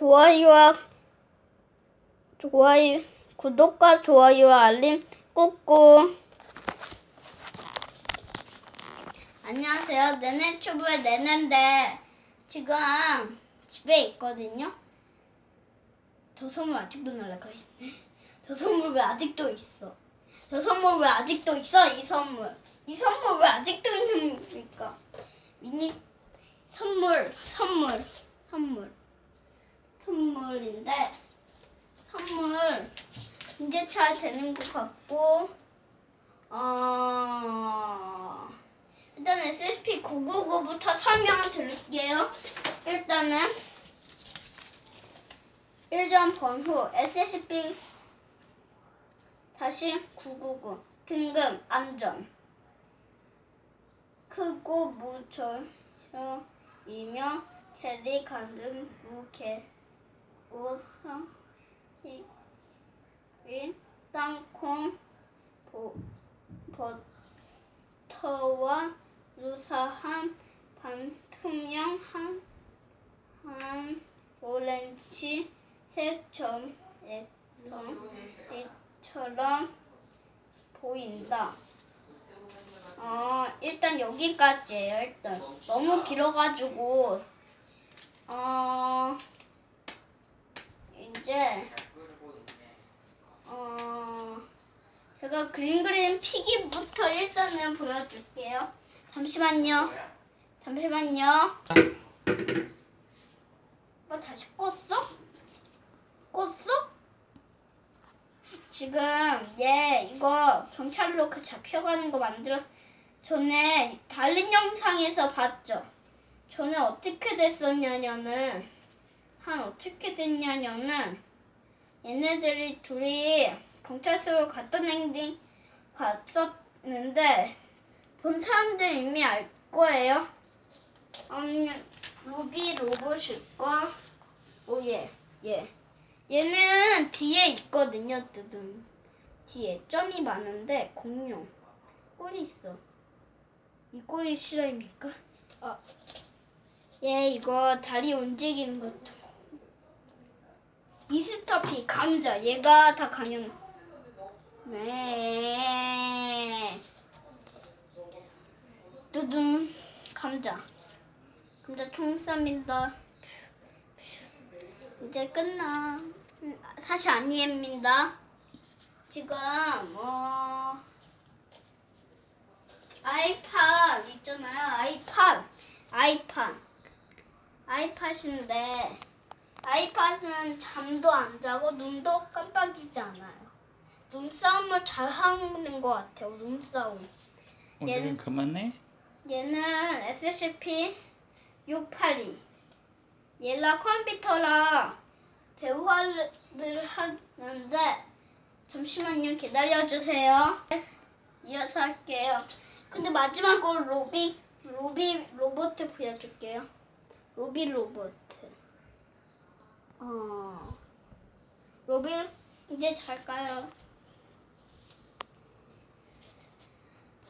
좋아요와 좋아요 구독과 좋아요와 알림 꾹꾹. 안녕하세요. 네네튜브의 네네인데 지금 집에 있거든요. 저 선물 아직도 날라가 있네. 저 선물 왜 아직도 있어? 저 선물 왜 아직도 있어? 이 선물. 이 선물 왜 아직도 있는 겁니까? 미니 선물 선물 선물 선물인데 선물 이제 잘 되는 것 같고 어 일단 SCP 999부터 설명을 드릴게요. 일단은 1전 번호 SCP 다시 999 등급 안전 크고 무절이며 체리 가슴 무게 우성 인 땅콩 보, 버터와 유사한 반투명한 한 오렌지 색점 액처럼 보인다. 어, 일단 여기까지예요. 일단 너무 길어가지고 어 이제 어 제가 그림 그린 피기부터 일단은 보여줄게요. 잠시만요. 잠시만요. 뭐 다시 껐어? 껐어? 지금 얘 이거 경찰로 그 잡혀가는 거 만들어 전에 다른 영상에서 봤죠. 전에 어떻게 됐었냐면은 한 어떻게 됐냐면은 얘네들이 둘이 경찰서로 갔던 행진 갔었는데 본 사람들 이미 알 거예요. 음, 루비 로봇일까? 오예 예. 얘는 뒤에 있거든요. 뜨든 뒤에 점이 많은데 공룡 꼬리 있어. 이 꼬리 싫어입니까? 아. 얘 이거 다리 움직이는 것도 미스터피 감자 얘가 다 감염 네. 두둥 감자. 감자 총 쏩니다. 이제 끝나. 음, 사실 아니입니다. 지금 어 아이팟 있잖아요. 아이팟. 아이팟. 아이팟인데 아이팟은 잠도 안 자고 눈도 깜빡이지 않아요. 눈싸움을 잘 하는 것 같아요. 눈싸움. 오늘은 그만해? 얘는 SCP 682. 얘랑 컴퓨터랑 대화를 하는데 잠시만요. 기다려주세요. 이어서 할게요. 근데 마지막 으로 로비 로비 로봇 보여줄게요. 로비 로봇. 어, 로비 이제 잘까요?